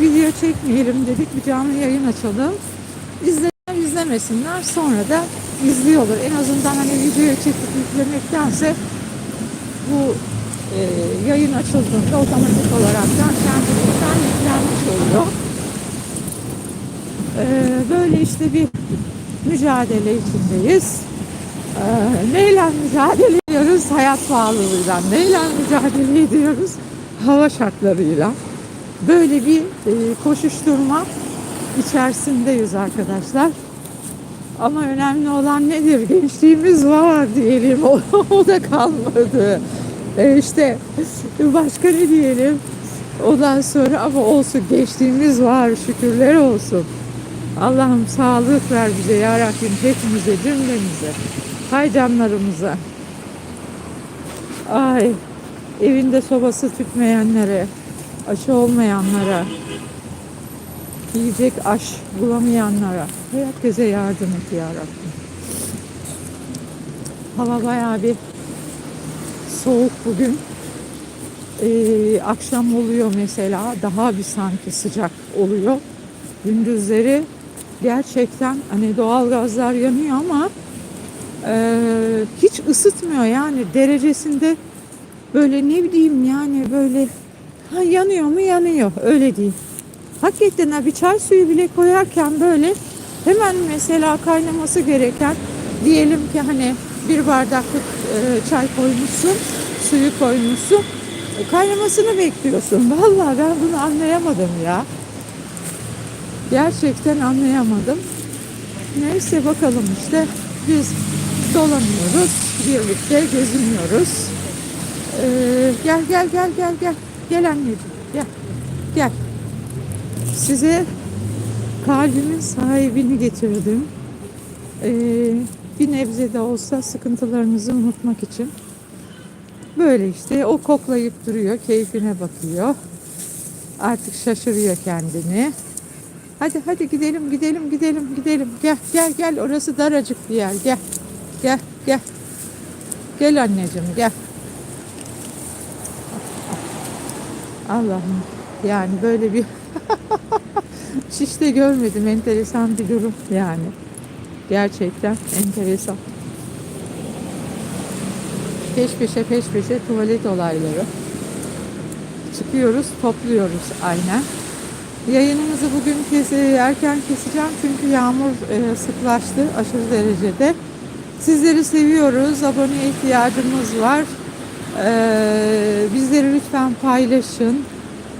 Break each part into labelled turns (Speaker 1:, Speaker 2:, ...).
Speaker 1: video çekmeyelim dedik. Bir canlı yayın açalım. İzleyenler izlemesinler. Sonra da izliyorlar. En azından hani videoyu çekip yüklemektense bu e, yayın açıldığında otomatik olarak da kendiliğinden yüklenmiş oluyor. E, böyle işte bir mücadele içindeyiz. E, neyle mücadele ediyoruz? Hayat pahalılığıyla. Neyle mücadele ediyoruz? Hava şartlarıyla. Böyle bir e, koşuşturma içerisindeyiz arkadaşlar. Ama önemli olan nedir? Gençliğimiz var diyelim. O, o da kalmadı. E işte başka ne diyelim? Ondan sonra ama olsun gençliğimiz var. Şükürler olsun. Allah'ım sağlık ver bize ya hepimize cümlemize. Hay canlarımıza. Ay evinde sobası tütmeyenlere, aşı olmayanlara, yiyecek aş bulamayanlara herkese yardım et ya Rabbim. Hava bayağı bir soğuk bugün. Ee, akşam oluyor mesela daha bir sanki sıcak oluyor. Gündüzleri gerçekten hani doğal gazlar yanıyor ama e, hiç ısıtmıyor yani derecesinde böyle ne bileyim yani böyle ha, yanıyor mu yanıyor öyle değil. Hakikaten ha, bir çay suyu bile koyarken böyle hemen mesela kaynaması gereken diyelim ki hani bir bardaklık e, çay koymuşsun, suyu koymuşsun. e, kaynamasını bekliyorsun. Vallahi ben bunu anlayamadım ya. Gerçekten anlayamadım. Neyse bakalım işte biz dolanıyoruz, birlikte geziniyoruz. Ee, gel gel gel gel gel. Gel anneciğim gel. Gel. Size kalbimin sahibini getirdim. Ee, bir nebze de olsa sıkıntılarınızı unutmak için. Böyle işte o koklayıp duruyor, keyfine bakıyor. Artık şaşırıyor kendini. Hadi hadi gidelim gidelim gidelim gidelim. Gel gel gel orası daracık bir yer. Gel. Gel gel. Gel anneciğim gel. Allah'ım yani böyle bir hiç de görmedim enteresan bir durum yani. Gerçekten enteresan. Peş peşe peş peşe tuvalet olayları. Çıkıyoruz, topluyoruz aynen. Yayınımızı bugün kes erken keseceğim çünkü yağmur e, sıklaştı aşırı derecede. Sizleri seviyoruz. Abone ihtiyacımız var. Ee, bizleri lütfen paylaşın.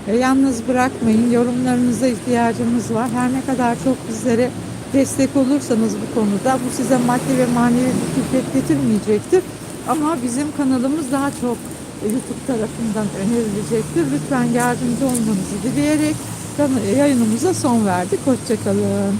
Speaker 1: E, yalnız bırakmayın. Yorumlarınıza ihtiyacımız var. Her ne kadar çok bizlere destek olursanız bu konuda bu size maddi ve manevi bir külfet getirmeyecektir. Ama bizim kanalımız daha çok YouTube tarafından önerilecektir. Lütfen yardımcı olmanızı dileyerek yayınımıza son verdik. Hoşçakalın.